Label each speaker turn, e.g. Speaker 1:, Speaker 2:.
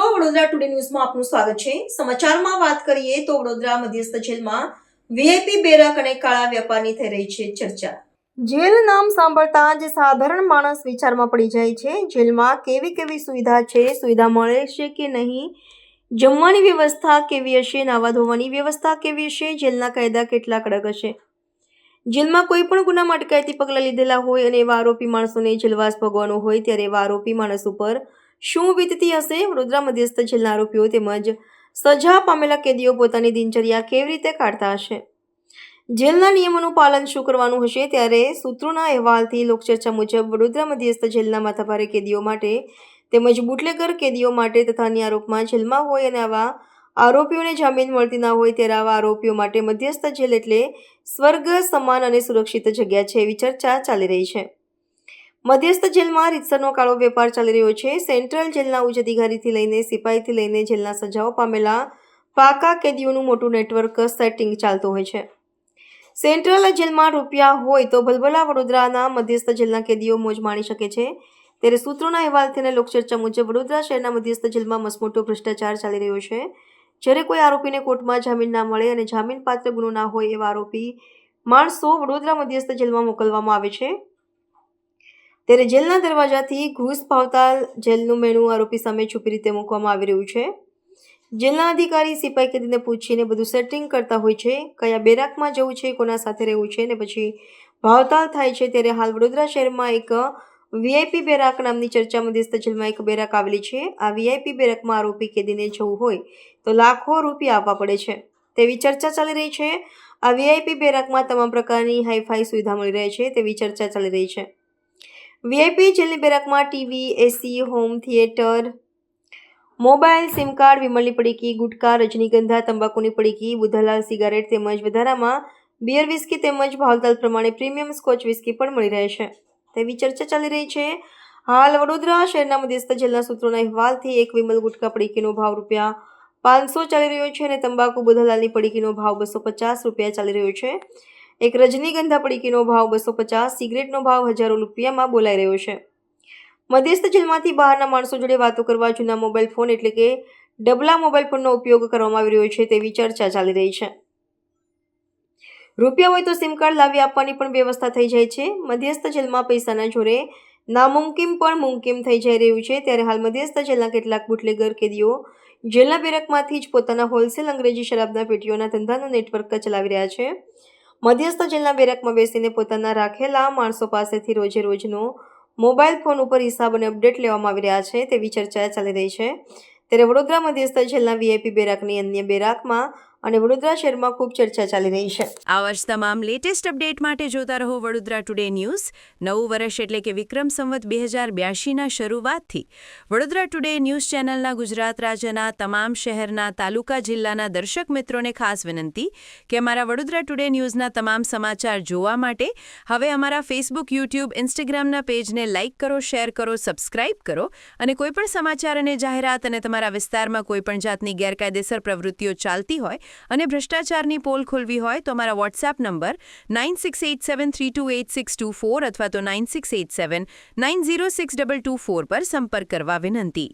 Speaker 1: મિત્રો, વડોદરા ટુડે ન્યૂઝમાં આપનું સ્વાગત છે. સમાચારમાં વાત કરીએ તો વડોદરા મધ્યસ્થ જેલમાં વીઆઈપી બેરક અને કાળા વેપારની થઈ રહી છે ચર્ચા. જેલ નામ સાંભળતા જ સાધારણ માણસ વિચારમાં પડી જાય છે. જેલમાં કેવી કેવી સુવિધા છે? સુવિધા મળે છે કે નહીં? જમવાની વ્યવસ્થા કેવી હશે? નાવા ધોવાની વ્યવસ્થા કેવી હશે? જેલના કાયદા કેટલા કડક હશે? જેલમાં કોઈ પણ ગુનામાં અટકાયતી પગલાં લીધેલા હોય અને એવા આરોપી માણસોને જેલવાસ ભોગવવાનો હોય, ત્યારે એવા આરોપી માણસ ઉપર શું વીતતી હશે? વડોદરા મધ્યસ્થ જેલના આરોપીઓ તેમજ સજા પામેલા કેદીઓ પોતાની દિનચર્યા કેવી રીતે કાઢતા હશે? જેલના નિયમોનું પાલન શું કરવાનું હશે? ત્યારે સૂત્રોના અહેવાલથી લોકચર્ચા મુજબ વડોદરા મધ્યસ્થ જેલના માથાભારે કેદીઓ માટે તેમજ બુટલેગર કેદીઓ માટે તથા આરોપમાં જેલમાં હોય અને આવા આરોપીઓને જામીન મળતી ના હોય ત્યારે આવા આરોપીઓ માટે મધ્યસ્થ જેલ એટલે સ્વર્ગ, સમાન અને સુરક્ષિત જગ્યા છે એવી ચર્ચા ચાલી રહી છે. મધ્યસ્થ જેલમાં રીતસરનો કાળો વેપાર ચાલી રહ્યો છે. સેન્ટ્રલ જેલના ઉચ્ચ અધિકારીથી લઈને સિપાહીથી લઈને જેલના સજાઓ પામેલા પાકા કેદીઓનું મોટું નેટવર્ક સેટિંગ ચાલતું હોય છે. સેન્ટ્રલ જેલમાં રૂપિયા હોય તો ભલભલા વડોદરાના મધ્યસ્થ જેલના કેદીઓ મોજ માણી શકે છે. ત્યારે સૂત્રોના અહેવાલ થઈને લોકચર્ચા મુજબ વડોદરા શહેરના મધ્યસ્થ જેલમાં મસમોટો ભ્રષ્ટાચાર ચાલી રહ્યો છે. જ્યારે કોઈ આરોપીને કોર્ટમાં જામીન ના મળે અને જામીનપાત્ર ગુનો ના હોય એવા આરોપી માણસો વડોદરા મધ્યસ્થ જેલમાં મોકલવામાં આવે છે. ત્યારે જેલના દરવાજાથી ઘૂસ ભાવતા જેલનું મેણું આરોપી સામે છુપી રીતે મૂકવામાં આવી રહ્યું છે. જેલના અધિકારી સિપાઈ કેદીને પૂછીને બધું સેટિંગ કરતા હોય છે, કયા બેરાકમાં જવું છે, કોના સાથે રહેવું છે ને પછી ભાવતાલ થાય છે ત્યારે હાલ વડોદરા શહેરમાં એક વીઆઈપી બેરાક નામની ચર્ચા મધ્યસ્થ જેલમાં એક બેરાક આવેલી છે. આ વીઆઈપી બેરાકમાં આરોપી કેદીને જવું હોય તો લાખો રૂપિયા આપવા પડે છે. તેવી ચર્ચા ચાલી રહી છે. આ વીઆઈપી બેરાકમાં તમામ પ્રકારની હાઈફાઈ સુવિધા મળી રહે છે તેવી ચર્ચા ચાલી રહી છે. વીઆઈપી જેલની બેરકમાં TV AC home theatre mobile SIM card, વિમલની પડીકી, ગુટકા, રજનીગંધા, તંબાકુની પડીકી, બુધાલાલ સિગારેટ તેમજ વધારામાં બિયર વિસ્કી તેમજ ભાવતાલ પ્રમાણે પ્રીમિયમ સ્કોચ વિસ્કી પણ મળી રહે છે. તેવી ચર્ચા ચાલી રહી છે. હાલ વડોદરા શહેરના મધ્યસ્થ જેલના સૂત્રોના અહેવાલથી એક વિમલ ગુટકા પડીકીનો ભાવ રૂપિયા પાંચસો ચાલી રહ્યો છે અને તંબાકુ બુધાલાલની પડીકીનો ભાવ બસો પચાસ રૂપિયા ચાલી રહ્યો છે. એક રજનીગંધા પડીકીનો ભાવ બસો પચાસ, સિગરેટનો ભાવ હજારો રૂપિયામાં બોલાઈ રહ્યો છે. મધ્યસ્થ જેલમાંથી બહારના માણસો જોડે વાતો કરવા જૂના મોબાઈલ ફોન એટલે કે ડબલા મોબાઈલ ફોનનો ઉપયોગ કરવામાં આવી રહ્યો છે તેવી ચર્ચા ચાલી રહી છે. રૂપિયા હોય તો સિમ કાર્ડ લાવી આપવાની પણ વ્યવસ્થા થઈ જાય છે. મધ્યસ્થ જેલમાં પૈસાના જોરે નામુમકિમ પણ મુમકિમ થઈ જઈ રહ્યું છે. ત્યારે હાલ મધ્યસ્થ જેલના કેટલાક બુટલેગર કેદીઓ જેલના બેરકમાંથી જ પોતાના હોલસેલ અંગ્રેજી શરાબના પેટીઓના ધંધાનું નેટવર્ક ચલાવી રહ્યા છે. મધ્યસ્થ જેલના બેરકમાં બેસીને પોતાના રાખેલા માણસો પાસેથી રોજે રોજનો મોબાઈલ ફોન ઉપર હિસાબ અને અપડેટ લેવામાં આવી રહ્યા છે તેવી ચર્ચા ચાલી રહી છે. ત્યારે વડોદરા મધ્યસ્થ જેલના વીઆઈપી બેરાકની અન્ય બેરાકમાં અને વડોદરા શહેરમાં ખૂબ ચર્ચા ચાલી રહી છે.
Speaker 2: આ વર્ષ તમામ લેટેસ્ટ અપડેટ માટે જોતા રહો વડોદરા ટુડે ન્યૂઝ નવું વર્ષ એટલે કે વિક્રમ સંવત બે હજાર બ્યાસીના શરૂઆતથી. વડોદરા ટુડે ન્યૂઝ ચેનલના ગુજરાત રાજ્યના તમામ શહેરના તાલુકા જિલ્લાના દર્શક મિત્રોને ખાસ વિનંતી કે અમારા વડોદરા ટુડે ન્યૂઝના તમામ સમાચાર જોવા માટે હવે અમારા ફેસબુક યુટ્યુબ ઇન્સ્ટાગ્રામના પેજને લાઇક કરો શેર કરો સબસ્ક્રાઇબ કરો અને કોઈપણ સમાચાર અને જાહેરાત અને તમારા વિસ્તારમાં કોઈપણ જાતની ગેરકાયદેસર પ્રવૃત્તિઓ ચાલતી હોય અને ભ્રષ્ટાચારની પોલ ખોલવી હોય તો અમારા WhatsApp number nine six eight seven three two eight six two four અથવા તો nine six eight seven nine zero six double two four પર સંપર્ક કરવા વિનંતી.